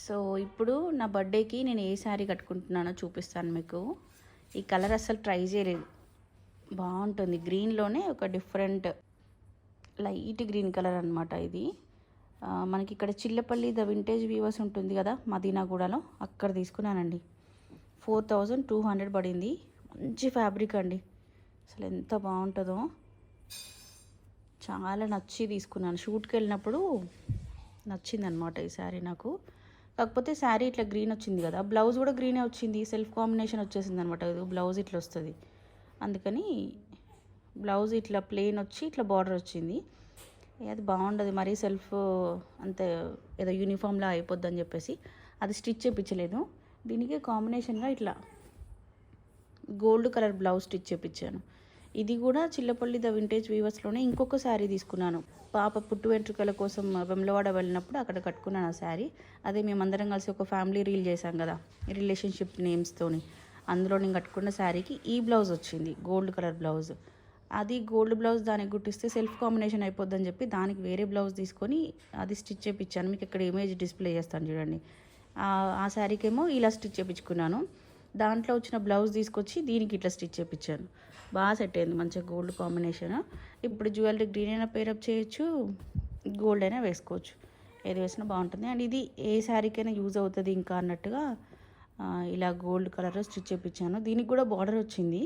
So ఇప్పుడు నా బర్త్డేకి నేను ఏ శారీ కట్టుకుంటున్నానో చూపిస్తాను మీకు. ఈ కలర్ అస్సలు ట్రై చేయలేదు. బాగుంటుంది. గ్రీన్లోనే ఒక డిఫరెంట్ లైట్ గ్రీన్ కలర్ అనమాట ఇది. మనకి ఇక్కడ చిల్లపల్లి ద వింటేజ్ వీవర్స్ ఉంటుంది కదా మదీనాగూడలో అక్కడ తీసుకున్నానండి. ఫోర్ థౌజండ్ టూ హండ్రెడ్ పడింది. మంచి ఫ్యాబ్రిక్ అండి. అసలు ఎంత బాగుంటుందో. చాలా నచ్చి తీసుకున్నాను. షూట్కి వెళ్ళినప్పుడు నచ్చింది అనమాట ఈ శారీ నాకు. కాకపోతే శారీ ఇట్లా గ్రీన్ వచ్చింది కదా. బ్లౌజ్ కూడా గ్రీనే వచ్చింది. సెల్ఫ్ కాంబినేషన్ వచ్చేసింది అనమాట బ్లౌజ్ ఇట్లా వస్తుంది. అందుకని బ్లౌజ్ ఇట్లా ప్లెయిన్ వచ్చి ఇట్లా బార్డర్ వచ్చింది. అది బాగుండదు. మరీ సెల్ఫ్ అంతే ఏదో యూనిఫామ్లా అయిపోద్ది అని చెప్పేసి అది స్టిచ్ చేయించలేదు దీనికి కాంబినేషన్గా ఇట్లా గోల్డ్ కలర్ బ్లౌజ్ స్టిచ్ చేయించాను ఇది కూడా చిల్లపల్లి ద వింటేజ్ వీవర్స్లోనే ఇంకొక శారీ తీసుకున్నాను. పాప పుట్టు వెంట్రుకల కోసం వెమ్లవాడ వెళ్ళినప్పుడు అక్కడ కట్టుకున్నాను ఆ శారీ. అదే మేమందరం కలిసి ఒక ఫ్యామిలీ రీల్ చేశాం కదా రిలేషన్షిప్ నేమ్స్తోని. అందులో నేను కట్టుకున్న శారీకి ఈ బ్లౌజ్ వచ్చింది గోల్డ్ కలర్ బ్లౌజ్. అది గోల్డ్ బ్లౌజ్ దానికి గుట్టిస్తే సెల్ఫ్ కాంబినేషన్ అయిపోద్దని చెప్పి దానికి వేరే బ్లౌజ్ తీసుకొని అది స్టిచ్ చేయించాను మీకు ఇక్కడ ఇమేజ్ డిస్ప్లే చేస్తాను చూడండి. ఆ- ఆ శారీకేమో ఇలా స్టిచ్ చేయించుకున్నాను దాంట్లో వచ్చిన బ్లౌజ్ తీసుకొచ్చి దీనికి ఇట్లా స్టిచ్ చేయించాను బాగా సెట్ అయింది మంచిగా గోల్డ్ కాంబినేషన్ ఇప్పుడు జ్యువెలరీ గ్రీన్ అయినా పేరప్ చేయొచ్చు గోల్డ్ అయినా వేసుకోవచ్చు. ఏది వేసినా బాగుంటుంది. అండ్ ఇది ఏ శారీకైనా యూజ్ అవుతుంది ఇంకా అన్నట్టుగా ఇలా గోల్డ్ కలర్ స్టిచ్ చేయించాను దీనికి కూడా బార్డర్ వచ్చింది.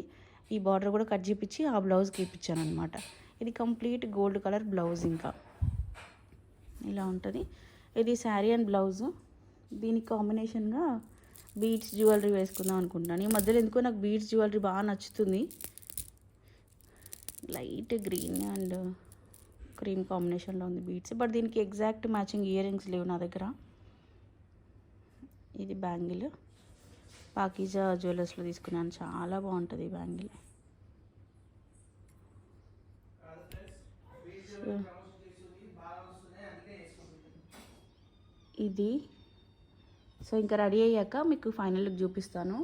ఈ బార్డర్ కూడా కట్ చేయించి ఆ బ్లౌజ్కి ఇప్పించాను అనమాట ఇది కంప్లీట్ గోల్డ్ కలర్ బ్లౌజ్ ఇంకా. ఇలా ఉంటుంది. ఇది శారీ అండ్ బ్లౌజు దీనికి కాంబినేషన్గా బీడ్స్ జ్యువెలరీ వేసుకుందాం అనుకుంటున్నాను. ఈ మధ్యలో ఎందుకో నాకు బీడ్స్ జ్యువెలరీ బాగా నచ్చుతుంది. లైట్ గ్రీన్ అండ్ క్రీమ్ కాంబినేషన్లో ఉంది బీడ్స్ బట్ దీనికి ఎగ్జాక్ట్ మ్యాచింగ్ ఇయర్ రింగ్స్ లేవు నా దగ్గర. ఇది బ్యాంగిల్. పాకీజా జ్యువెలర్స్లో తీసుకున్నాను. చాలా బాగుంటుంది ఈ బ్యాంగిల్. ఇది సో ఇంకా రెడీ అయ్యాక మీకు ఫైనల్ లుక్ చూపిస్తాను.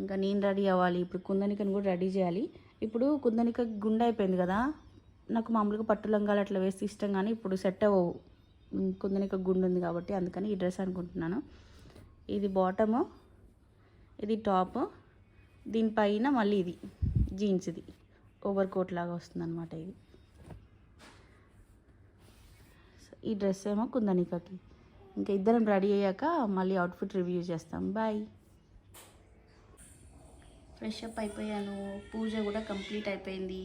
ఇంకా నేను రెడీ అవ్వాలి. ఇప్పుడు కుందనికని కూడా రెడీ చేయాలి. ఇప్పుడు కుందనిక గుండె అయిపోయింది కదా. నాకు మామూలుగా పట్టు లంగాలు అట్లా వేస్తే ఇష్టం కానీ ఇప్పుడు సెట్ అవ్వవు. కుందనిక గుండు ఉంది కాబట్టి అందుకని ఈ డ్రెస్ అనుకుంటున్నాను. ఇది బాటము ఇది టాప్ దీనిపైన మళ్ళీ ఇది జీన్స్ ఇది. ఓవర్ కోట్ లాగా వస్తుందన్నమాట ఇది. ఈ డ్రెస్ ఏమో కుందనికకి. ఇంకా ఇద్దరం రెడీ అయ్యాక మళ్ళీ అవుట్ఫిట్ రివ్యూ చేస్తాం. బాయ్ ఫ్రెష్ అప్ అయిపోయాను. పూజ కూడా కంప్లీట్ అయిపోయింది.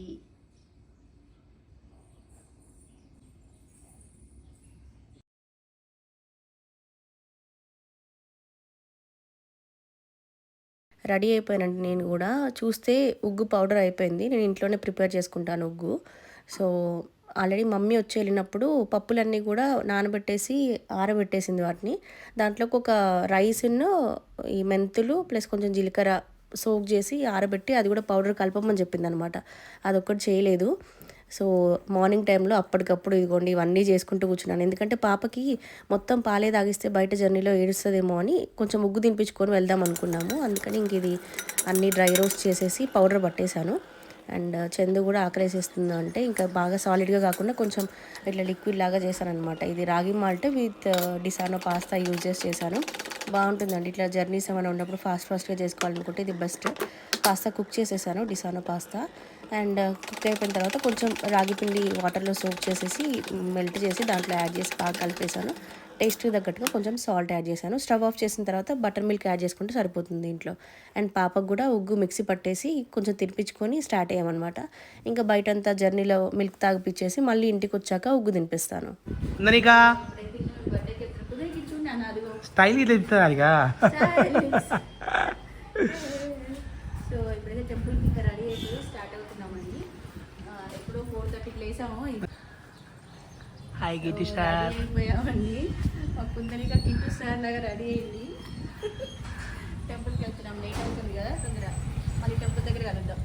రెడీ అయిపోయానండి నేను కూడా చూస్తే ఉగ్గు పౌడర్ అయిపోయింది. నేను ఇంట్లోనే ప్రిపేర్ చేసుకుంటాను ఉగ్గు. సో ఆల్రెడీ మమ్మీ వచ్చి వెళ్ళినప్పుడు పప్పులన్నీ కూడా నానబెట్టేసి ఆరబెట్టేసింది వాటిని. దాంట్లోకి ఒక రైస్ను ఈ మెంతులు ప్లస్ కొంచెం జీలకర్ర సోక్ చేసి ఆరబెట్టి అది కూడా పౌడర్ కలపమని చెప్పింది అనమాట అదొక్కటి చేయలేదు. సో మార్నింగ్ టైంలో అప్పటికప్పుడు ఇదిగోండి ఇవన్నీ చేసుకుంటూ కూర్చున్నాను. ఎందుకంటే పాపకి మొత్తం పాలే తాగిస్తే బయట జర్నీలో ఏడుస్తుందేమో అని కొంచెం ముగ్గు తినిపించుకొని వెళ్దాం అనుకున్నాము. అందుకని ఇంక ఇది అన్ని డ్రై రోస్ట్ చేసేసి పౌడర్ పట్టేశాను. అండ్ చందు కూడా ఆకలేసేస్తుంది అంటే ఇంకా బాగా సాలిడ్గా కాకుండా కొంచెం ఇట్లా లిక్విడ్ లాగా చేశానమాట ఇది ragi malt with Disano pasta use చేసి చేశాను. బాగుంటుందండి. ఇట్లా జర్నీస్ ఏమైనా ఉన్నప్పుడు ఫాస్ట్ ఫాస్ట్గా చేసుకోవాలనుకుంటే ఇది బెస్ట్ పాస్తా కుక్ చేసేసాను డిసానో పాస్తా అండ్ కుక్ అయిపోయిన తర్వాత కొంచెం రాగి పిండి వాటర్లో సోప్ చేసేసి మెల్ట్ చేసి దాంట్లో యాడ్ చేసి బాగా కలిపేసాను టేస్ట్కి తగ్గట్టుగా కొంచెం సాల్ట్ యాడ్ చేశాను. స్టవ్ ఆఫ్ చేసిన తర్వాత బటర్ మిల్క్ యాడ్ చేసుకుంటే సరిపోతుంది ఇంట్లో. అండ్ పాపకు కూడా ఉగ్గు మిక్సీ పట్టేసి కొంచెం తినిపించుకొని స్టార్ట్ అయ్యామన్నమాట. ఇంకా బయటంతా జర్నీలో మిల్క్ తాగిపించేసి మళ్ళీ ఇంటికి వచ్చాక ఉగ్గు తినిపిస్తాను. స్టైల్ ఇట్లా ఇస్తుంది అనిగా సో ఇప్పుడైతే టెంపుల్కి ఇంకా రెడీ అయిపోయి స్టార్ట్ అవుతున్నామండి. ఆ, ఎప్పుడో ఫోర్ థర్టీకి లేసాము. హాయ్ గిటి స్టార్ రెడీ అయిపోయామండి మా కుందరిగా కిట్టు సార్ లాగా రెడీ అయింది. టెంపుల్కి వెళ్తున్నాం. లేట్ అవుతుంది కదా తొందర. మళ్ళీ టెంపుల్ దగ్గర కలుద్దాం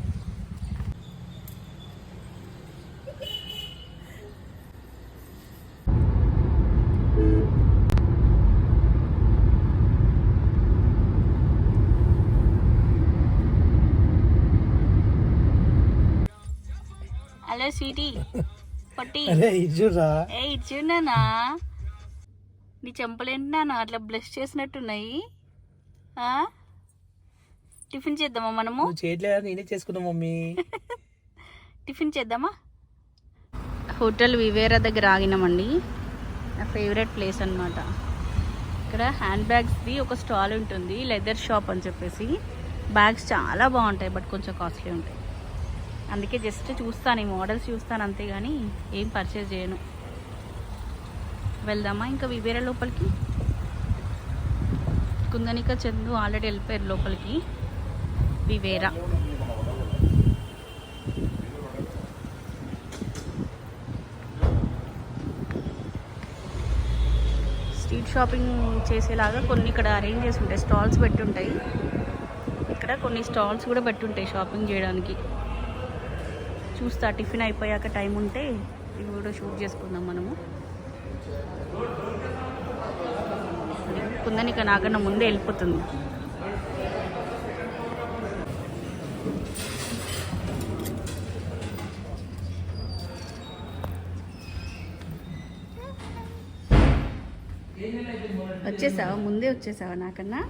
హలో స్వీటీ. పొట్టి. అరే ఏ ఇచ్చిండనా నీ చెంపలేంటి నాన్న? అట్లా బ్లష్ చేసినట్టున్నాయి. ఆ? టిఫిన్ చేద్దామా మనము? చేయట్లేదు నేనే చేసుకున్నా మమ్మీ. టిఫిన్ చేద్దామా? హోటల్ వివేరా దగ్గర ఆగినామండి. నా ఫేవరెట్ ప్లేస్ అన్నమాట. ఇక్కడ హ్యాండ్ బ్యాగ్స్ది ఒక స్టాల్ ఉంటుంది లెదర్ షాప్ అని చెప్పేసి. బ్యాగ్స్ చాలా బాగుంటాయి బట్ కొంచెం కాస్ట్లీ ఉంటాయి. అందుకే జస్ట్ చూస్తాను ఈ మోడల్స్ చూస్తాను అంతేగాని ఏం పర్చేజ్ చేయను. వెళ్దామా ఇంకా వివేరా లోపలికి? కుందనిక చందు ఆల్రెడీ వెళ్ళిపోయారు లోపలికి. వివేరా స్ట్రీట్ షాపింగ్ చేసేలాగా కొన్ని ఇక్కడ అరేంజ్ చేసి ఉంటాయి స్టాల్స్ పెట్టుంటాయి. ఇక్కడ కొన్ని స్టాల్స్ కూడా పెట్టుంటాయి షాపింగ్ చేయడానికి. చూస్తా టిఫిన్ అయిపోయాక టైం ఉంటే ఇవి కూడా షూట్ చేసుకుందాం మనము. కుందని ఇక నాకన్నా ముందే వెళ్ళిపోతుంది. వచ్చేసావా? ముందే వచ్చేసావా నాకన్నా?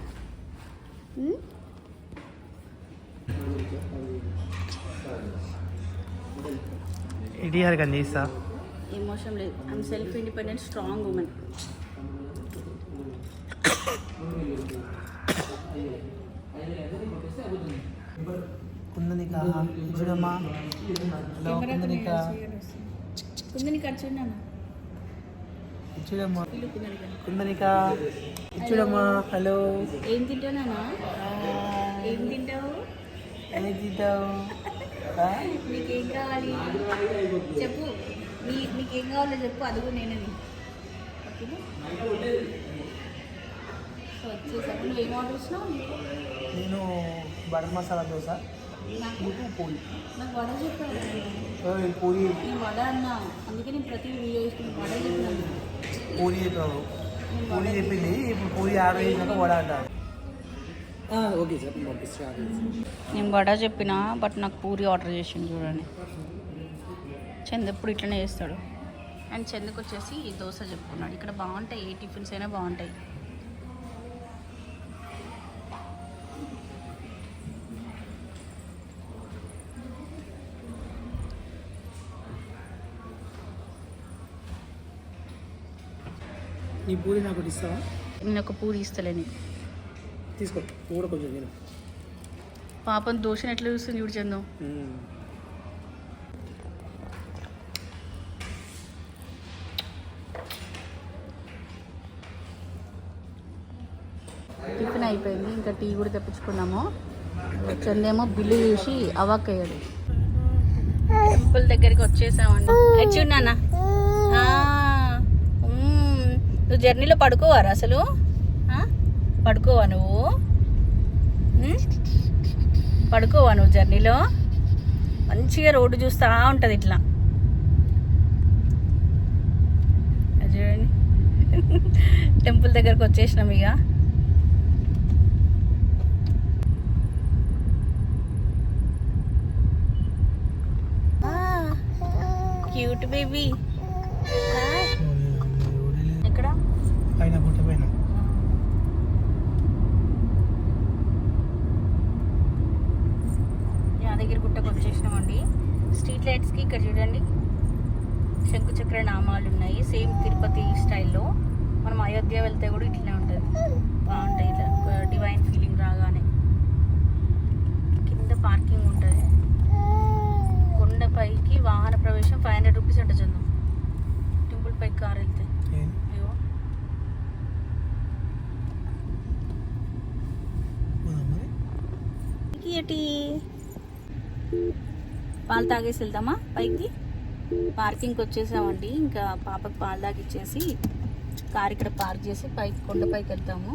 ఉం? ఇటీ గారికి అందిస్తా. ఎమోషన్ లేదు. I'm self independent strong woman Kundanika చూడమ్మా హలో కుందనిక. చూడమ్మా. కుందనిక. హలో. ఏం తింటానా ఏం తింటావు? ఏం తింటావు? నీకేం కావాలి? చెప్పు. నీ నీకేం కావాలో చెప్పు. అది కూడా నేనని నేను బటర్ మసాలా దోశ పూరి నాకు వడ పూరి వడ అన్నా. అందుకే నేను ప్రతి వీడియో వేసుకుని వడ చెప్పినాను పూరి చెప్పావు. పూరి చెప్పింది. ఇప్పుడు పూరి ఆర్డర్ చేసినాక వడ అంటారు. ఓకే సార్ నేను వడ చెప్పిన బట్ నాకు పూరి ఆర్డర్ చేసిండు చూడండి. చంద్ ఎప్పుడు ఇట్లనే చేస్తాడు. అండ్ చందుకు వచ్చేసి ఈ దోశ చెప్పుకున్నాడు. ఇక్కడ బాగుంటాయి ఏ టిఫిన్స్ అయినా బాగుంటాయి. నీ పూరి నాకు ఇస్తావా? నేను ఒక పూరి ఇస్తలే నీకు. తీసుకో కూడా కొంచెం నేను పాపం దోశను ఎట్లా చూస్తుంది చూడు చందు. టిఫిన్ అయిపోయింది ఇంకా టీ కూడా తెప్పించుకున్నాము. చందేమో బిల్లు చూసి అవాక్ అయ్యాడు టెంపుల్ దగ్గరికి వచ్చేసామండి. చూడు నాన్న. ఆ, మ్మ్. నువ్వు జర్నీలో పడుకోవారా అసలు? పడుకోవా నువ్వు? పడుకోవా నువ్వు జర్నీలో? మంచిగా రోడ్డు చూస్తూ ఉంటుంది ఇట్లా. చూడండి టెంపుల్ దగ్గరకు వచ్చేసినాం ఇక. క్యూట్ బేబీ ఎక్కడ పైన గుట్ట పైన యాదగిరి గుట్టకు వచ్చేసినామండి స్ట్రీట్ లైట్స్కి ఇక్కడ చూడండి శంకు చక్ర నామాలు ఉన్నాయి సేమ్ తిరుపతి స్టైల్లో మనం అయోధ్య వెళ్తే కూడా ఇట్లనే ఉంటుంది. బాగుంటాయి ఇట్లా. డివైన్ ఫీలింగ్ రాగానే. కింద పార్కింగ్ ఉంటుంది. కొండపైకి వాహన ప్రవేశం ఫైవ్ హండ్రెడ్ రూపీస్ అంట చందు. టెంపుల్ పైకి కార్ వెళ్తే. అయ్యో. ఏంటి పాలు తాగేసి వెళ్దామా? పైకి? పార్కింగ్కి వచ్చేసామండి. ఇంకా పాపకు పాలు తాగిచ్చేసి కార్ ఇక్కడ పార్క్ చేసి పైకి కొండపైకి వెళ్తాము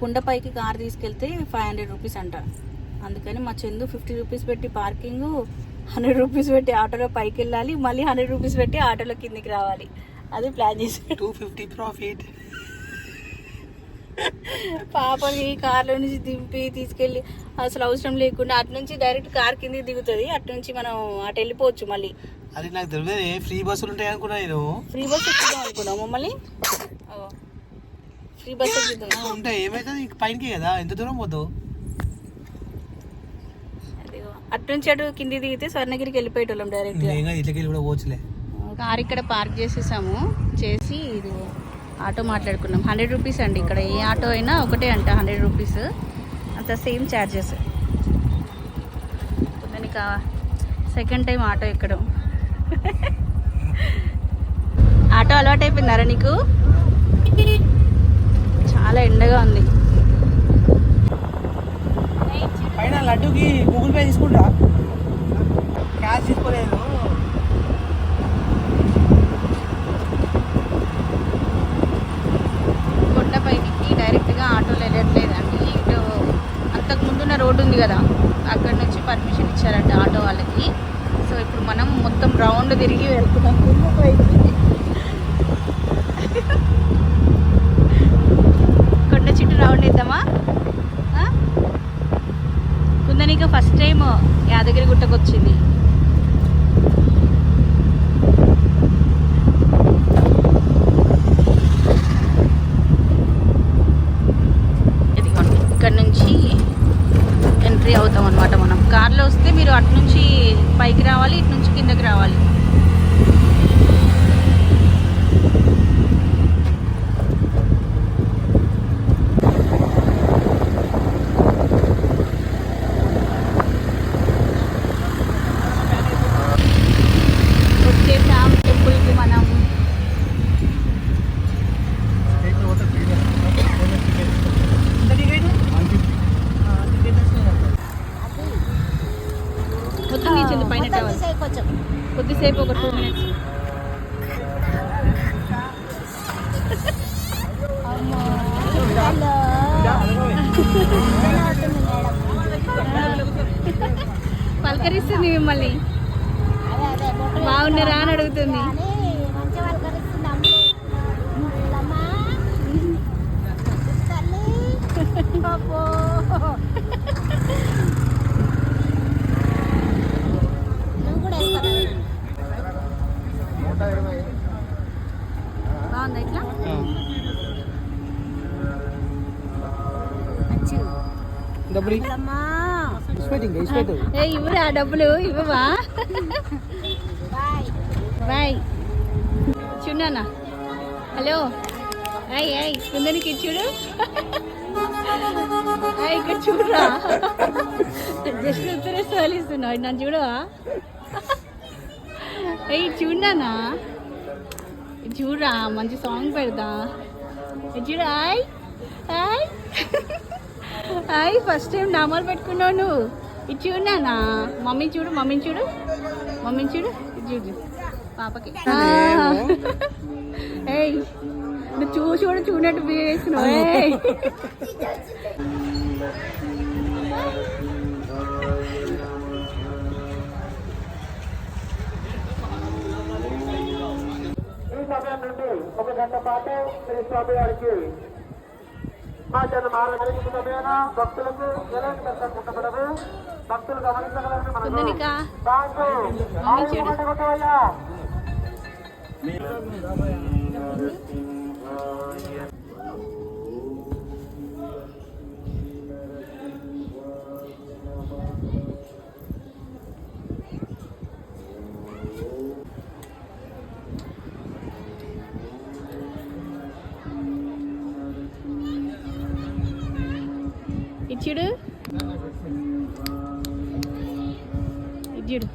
కొండపైకి కార్ తీసుకెళ్తే ఫైవ్ హండ్రెడ్ రూపీస్ అంట. అందుకని మా చందు ఫిఫ్టీ రూపీస్ పెట్టి పార్కింగ్ హండ్రెడ్ రూపీస్ పెట్టి ఆటోలో పైకి వెళ్ళాలి మళ్ళీ హండ్రెడ్ రూపీస్ పెట్టి ఆటోలో కిందికి రావాలి. అది ప్లాన్ చేసి. Two fifty profit. పాపని కార్లో నుంచి దింపి తీసుకెళ్ళి అసలు అవసరం లేకుండా అటు నుంచి డైరెక్ట్ కార్ కింద దిగుతుంది అటు నుంచి మనం అటు వెళ్ళిపోవచ్చు మళ్ళీ. అది నాకు తెలియదు ఫ్రీ బస్సులు ఉంటాయి అనుకున్నా నేను. ఫ్రీ బస్ ఎక్కుదాం అనుకున్నాం మమ్మల్ని? ఫ్రీ బస్ ఎక్కుదాం ఉంటాయి ఏమైతుంది? పైనకి కదా ఎంత దూరం పోతావు అదిగో. అటు నుంచి అటు కింది దిగితే స్వర్ణగిరికి వెళ్ళిపోయేటోళ్ళం డైరెక్ట్ ఇట్లకి కూడా పోవచ్చులే. కార్ ఇక్కడ పార్క్ చేసేసాము చేసి ఇది ఆటో మాట్లాడుకున్నాం. హండ్రెడ్ రూపీస్ అండి ఇక్కడ. ఏ ఆటో అయినా ఒకటే అంట హండ్రెడ్ రూపీస్. అంత సేమ్ ఛార్జెస్ దానికి సెకండ్ టైం ఆటో ఎక్కడం. ఆటో అలవాటు అయిపోయిందారా నీకు? చాలా ఎండగా ఉంది. పైన లడ్డుకి గూగుల్ పే తీసుకుంటా. క్యాష్ తీసుకోలేదు కొండపైకి డైరెక్ట్గా ఆటోలు వెళ్ళట్లేదండి ఇటు అంతకు ముందున్న రోడ్డు ఉంది కదా అక్కడ నుంచి పర్మిషన్ ఇచ్చారంట ఆటో వాళ్ళకి. సో ఇప్పుడు మనం మొత్తం రౌండ్ తిరిగి వెళ్తున్నాం. కొండ చుట్టూ రౌండ్ వేద్దామా? ఆ? కుందనిక ఫస్ట్ టైం యాదగిరి గుట్టకు వచ్చింది ఇదిగోండి ఇక్కడ నుంచి ఎంట్రీ అవుతాం అనమాట మనం కార్లో వస్తే మీరు అటు నుంచి పైకి రావాలి ఇటు నుంచి కిందకి రావాలి. పలకరిస్తుంది మిమ్మల్ని? బాగున్నారా అని అడుగుతుంది. బాగుందా ఇట్లా? డబ్బులు ఏ ఇవ్వరా డబ్బులు ఇవ్వవా? బాయ్. చూడనా హలో? అయ్ అయ్ కుందనికి చూడు. అయ్ ఇక్కడ చూడరా? జస్ట్ ఉత్తరే సోలిస్తున్నావు నన్ను చూడవా? ఏయ్ చూడనా చూడరా మంచి సాంగ్ పెడదా చూడాయ్ హాయ్ హాయ్ ఫస్ట్ టైం నామాలు పెట్టుకున్నావు నువ్వు ఇది చూడనా మమ్మీ చూడు మమ్మీని చూడు. మమ్మీని చూడు ఇది చూడు పాపకి. ఏయ్ నువ్వు చూడనట్టు బిహేవ్ చేస్తున్నావు ఏయ్. ఈ సమయం నుండి ఒక గంట పాటు శ్రీ స్వామి వారికి మా జన మార్గదర్శక సమయాన భక్తులకు ఎలాంటి దర్శనం ఉండబడదు భక్తులు గమనించగలరని మనకు కుందనిక దాంట్లో మమ్మీ చూడు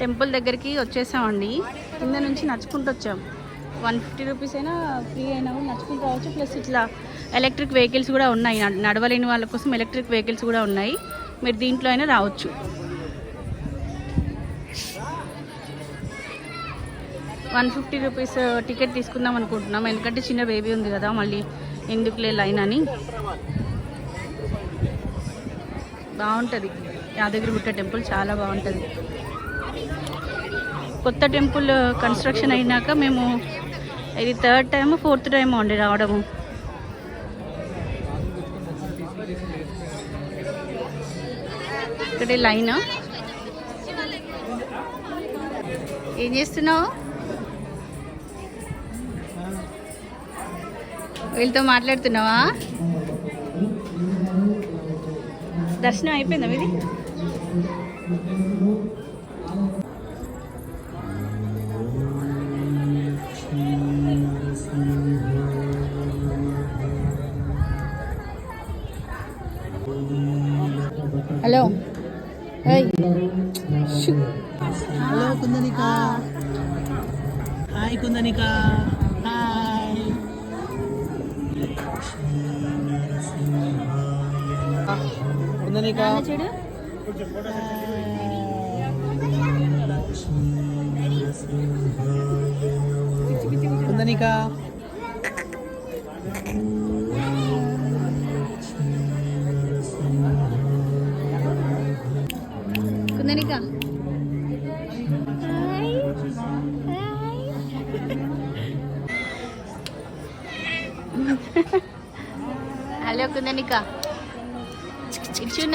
టెంపుల్ దగ్గరికి వచ్చేసామండి. కింద నుంచి నడుచుకుంటూ వచ్చాం. వన్ ఫిఫ్టీ రూపీస్ అయినా ఫ్రీ అయినా కూడా నడుచుకుంటూ రావచ్చు. ప్లస్ ఇట్లా ఎలక్ట్రిక్ వెహికల్స్ కూడా ఉన్నాయి. నడవలేని వాళ్ళ కోసం ఎలక్ట్రిక్ వెహికల్స్ కూడా ఉన్నాయి. మీరు దీంట్లో అయినా రావచ్చు. One fifty rupees uh, ticket తీసుకుందాం అనుకుంటున్నాం. ఎందుకంటే చిన్న బేబీ ఉంది కదా మళ్ళీ ఎందుకులే లైన్ అని. బాగుంటుంది. యాదగిరిగుట్ట టెంపుల్ చాలా బాగుంటుంది. కొత్త టెంపుల్ uh, కన్స్ట్రక్షన్ అయినాక మేము ఇది థర్డ్ టైము ఫోర్త్ టైము అండి రావడము. ఇక్కడే లైన్? ఏం చేస్తున్నావు? వీళ్ళతో మాట్లాడుతున్నావా? దర్శనం అయిపోయిందా ఇది hello. Hello Kundanika. Hi Kundanika. Hi. Kundanika చూడు. కుందనిక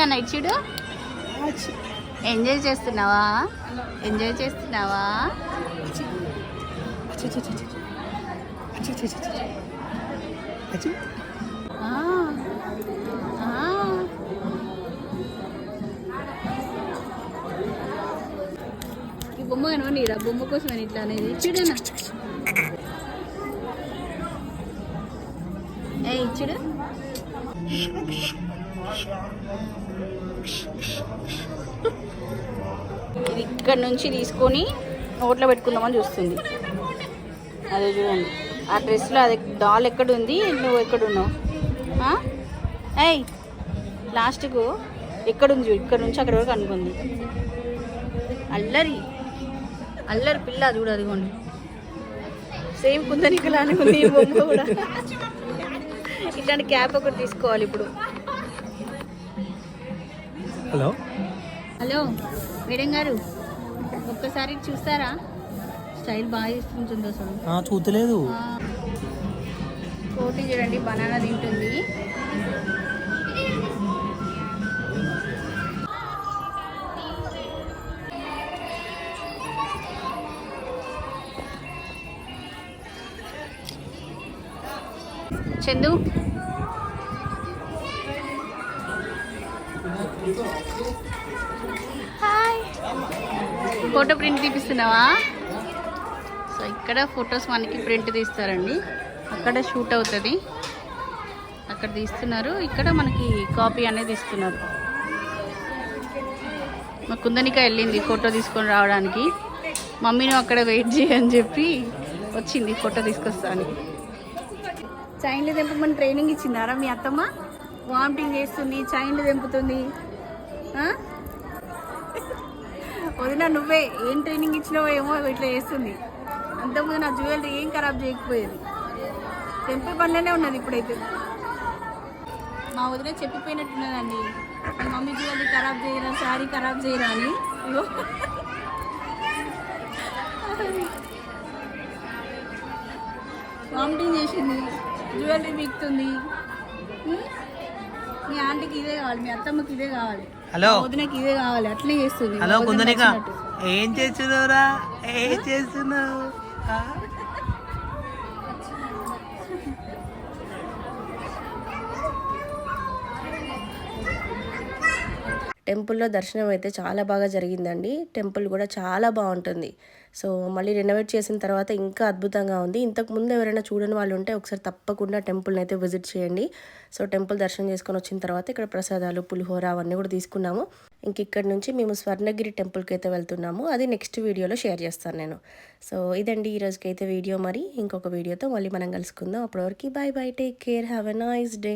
ఇటు చూడు ఎంజాయ్ చేస్తున్నావా? ఎంజాయ్ చేస్తున్నావా? ఈ బొమ్మ కనవనిరా బొమ్మ కోసం అని ఇట్లా అనేది చూడనా? ఇక్కడ నుంచి తీసుకొని నోట్లో పెట్టుకుందామని చూస్తుంది. అదే చూడండి. ఆ డ్రెస్లో అది డాల్ ఎక్కడుంది? నువ్వు ఎక్కడున్నావు? ఏయ్! లాస్ట్కు ఎక్కడుంది చూడు. ఇక్కడ నుంచి అక్కడ వరకు అనుకుంది. అల్లరి. అల్లరి పిల్ల చూడు అదిగోండి. సేమ్ ఈ బొమ్మ కూడా. ఇట్లాంటి క్యాప్ ఒకటి తీసుకోవాలి ఇప్పుడు. హలో? హలో మేడం గారు. ఒక్కసారి చూస్తారా? స్టైల్ బాగా ఇస్తుంటుంది అసలు చూతలేదు. కోతి చూడండి బనానా తింటుంది. చందు. హాయ్ ఫోటో ప్రింట్ తీపిస్తున్నావా? సో ఇక్కడ ఫొటోస్ మనకి ప్రింట్ తీస్తారండి. అక్కడ షూట్ అవుతుంది. అక్కడ తీస్తున్నారు. ఇక్కడ మనకి కాపీ అనేది ఇస్తున్నారు. మా కుందనిక వెళ్ళింది ఫోటో తీసుకొని రావడానికి. మమ్మీని అక్కడ వెయిట్ చేయని చెప్పి వచ్చింది ఫోటో తీసుకొస్తానికి. చైన్లు తెంపమని ట్రైనింగ్ ఇచ్చిందారా మీ అత్తమ్మ? వామిటింగ్ చేస్తుంది చైన్లు తెంపుతుంది. వదిన నువ్వే ఏం ట్రైనింగ్ ఇచ్చినావో ఏమో ఇట్లా చేస్తుంది. అంతకుముందు నా జ్యువెలరీ ఏం ఖరాబ్ చేయకపోయేది. తెంపే పనిలోనే ఉన్నది ఇప్పుడైతే. మా వదిన చెప్పిపోయినట్టున్నదండి మీ మమ్మీ జ్యువెలరీ ఖరాబ్ చేయరా శారీ ఖరాబ్ చేయరా అని. వామిటింగ్ చేసింది జ్యువెలరీ బిగుతుంది మీ ఆంటీకి ఇదే కావాలి మీ అత్తమ్మకి ఇదే కావాలి. హలో. వదినకి ఇదే కావాలి అట్లే చేస్తుంది. హలో కుందనిక. ఏం చేస్తున్నావురా? ఏం చేస్తున్నావు? టెంపుల్లో దర్శనం అయితే చాలా బాగా జరిగిందండి. టెంపుల్ కూడా చాలా బాగుంటుంది. సో మళ్ళీ రెనోవేట్ చేసిన తర్వాత ఇంకా అద్భుతంగా ఉంది. ఇంతకు ముందు ఎవరైనా చూడని వాళ్ళు ఉంటే ఒకసారి తప్పకుండా టెంపుల్ని అయితే విజిట్ చేయండి. సో టెంపుల్ దర్శనం చేసుకొని వచ్చిన తర్వాత ఇక్కడ ప్రసాదాలు పులిహోర అవన్నీ కూడా తీసుకున్నాము. ఇంక ఇక్కడ నుంచి మేము స్వర్ణగిరి టెంపుల్కి అయితే వెళ్తున్నాము. అది నెక్స్ట్ వీడియోలో షేర్ చేస్తాను నేను. సో ఇదండి ఈ అయితే వీడియో మరి. ఇంకొక వీడియోతో మళ్ళీ మనం కలుసుకుందాం. అప్పటివరకు bye bye take care have a nice day